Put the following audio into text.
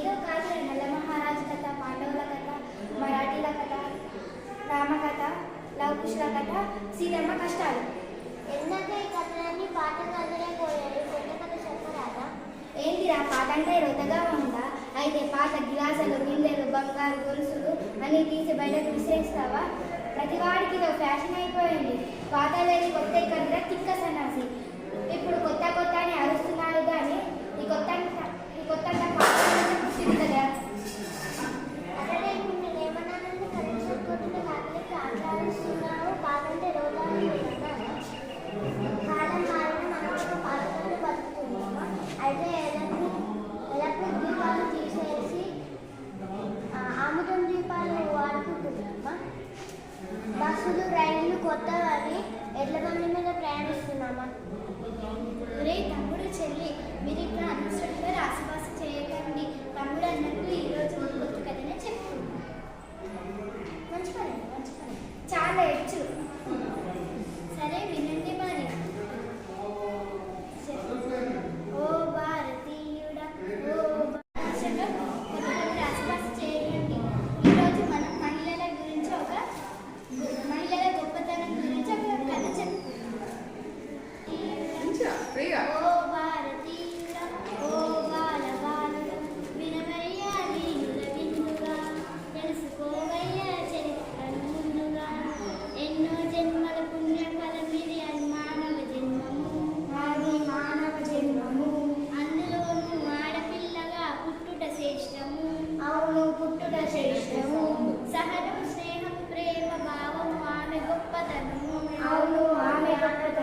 ఏదో కాదు నల్ల మహారాజు కథ పాండవుల కథ మరాఠీల కథ రామకథ లవకుశుల కథ సీతమ్మ కష్టాలు. ఎందాక ఈ కథలన్నీ పాత కథలే పోయాయి? కొత్త కథ చెప్పరాదా? ఏంటిరా పాత అంటే రొతగా ఉందా? అయితే పాత గిలాసులు గిన్నెలు బంగారు గొలుసులు అన్నీ తీసి బయటకు విసిరేస్తావా? ప్రతివాడికి ఇదో ఫ్యాషన్ అయిపోయింది. పాత లేని కొత్త ఎక్కడ తిక్క సన్నాసి. ఉంటుట శ్రేష్టము సహనం స్నేహం ప్రేమ భావం ఆమె గొప్పతనము. అవును ఆమె గొప్పతనం